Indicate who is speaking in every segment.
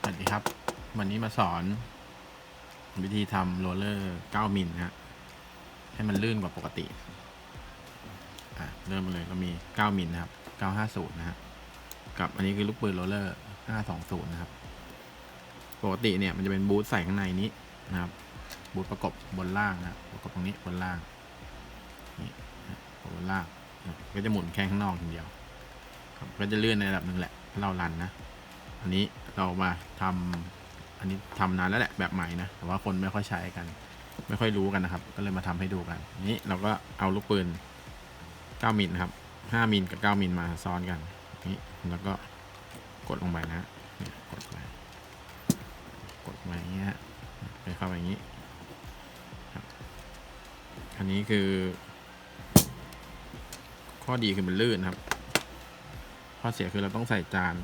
Speaker 1: สวัสดีครับ วันนี้มาสอนวิธีทำโรลเลอร์9มิลนะฮะให้มันลื่นกว่าปกติ อะ เริ่มเลยก็มี 9มิลนะครับ 950 นะฮะ กับอันนี้คือลูกปืนโรลเลอร์ 520 นะครับ ปกติเนี่ยมันจะเป็นบูทใส่ข้างในนี้นะครับ บูทประกบบนล่างนะประกบตรงนี้บนล่าง นี่บนล่าง ก็จะหมุนแค่ข้างนอกทีเดียวก็จะเลื่อนในระดับหนึ่งแหละถ้าเรารันนะ อันนี้เรามาทำอันนี้ทำนานแล้วแหละแบบใหม่นะแต่ว่าคนไม่ค่อยใช้กัน ไม่ค่อยรู้กันนะครับ ก็เลยมาทำให้ดูกัน นี้เราก็เอาลูกปืน9มิลครับ5มิลกับ9มิลมาซ้อนกันนี้แล้วก็กดลงไปนะนกดไปกดมาอย่างเงี้ยไปเข้าไปอย่างนี้อันนี้คือ ข้อดีคือมันลื่นครับ ข้อเสียคือเราต้องใส่จาน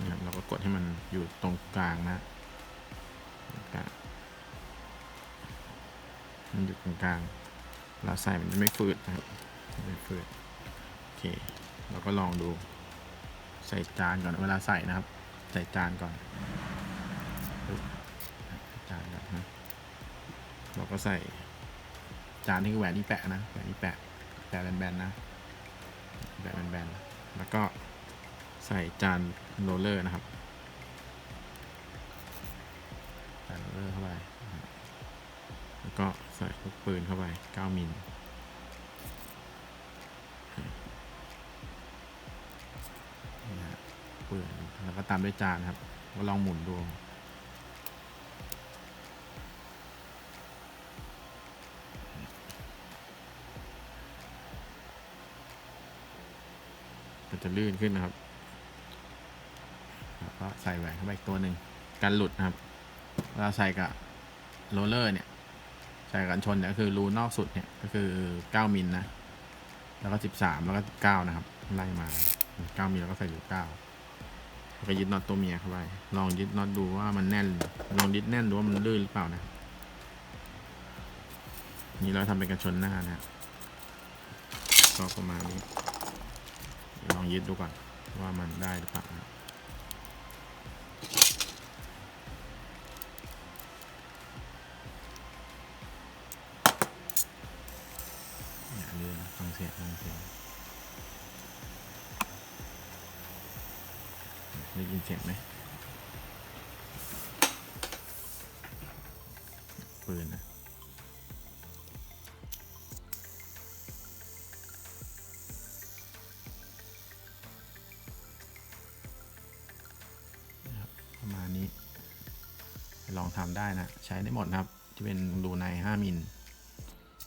Speaker 1: นะครับเราก็กดให้มันอยู่ตรงกลางนะมันอยู่ตรงกลางเราใส่มันจะไม่ฝืดนะครับไม่ฝืดโอเคเราก็ลองดูใส่จานก่อนเวลาใส่นะครับ ใส่จานก่อนจานก่อนนะเราก็ใส่จานนี่แหวนที่แปะนะแหวนที่แปะแปะแบนๆนะแปะแบนๆแล้วก็ ใส่จานโรลเลอร์นะครับจานโรลเลอร์เข้าไป แล้วก็ใส่ลูกปืนเข้าไป 9 มิลนี่ฮะปืนแล้วก็ตามด้วยจานครับ ก็ลองหมุนดูมันจะลื่นขึ้นนะครับ ก็ใส่แหวนเข้าไปอีกตัวหนึ่งกันหลุดนะครับเวลาใส่กับโรลเลอร์เนี่ยใส่กันชนเนี่ยก็คือรูนอกสุดเนี่ยก็คือ 9มิลนะ แล้วก็ 13 แล้วก็9นะครับ ไล่มา 9มิลแล้วก็ใส่รู9แล้วก็ยึดน็อตตัวเมียเข้าไป ลองยึดน็อตดูว่ามันแน่น ลองยึดแน่นดูว่ามันลื่นหรือเปล่านะ นี่เราทำเป็นกันชนหน้านะก็ประมาณนี้ ลองยึดดูก่อนว่ามันได้หรือเปล่านะ ฟังเสียงฟังเสียงได้ยินเสียงไหมปืนนะประมาณนี้ ลองทำได้นะ ใช้ได้หมดครับ จะเป็นรูใน 5 มิล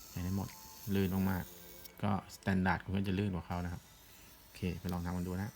Speaker 1: ใช้ได้หมด ลื่นมากๆ ก็สแตนดาร์ดคุณก็จะลื่นกว่าเขานะครับ โอเค ไปลองทำกันดูนะ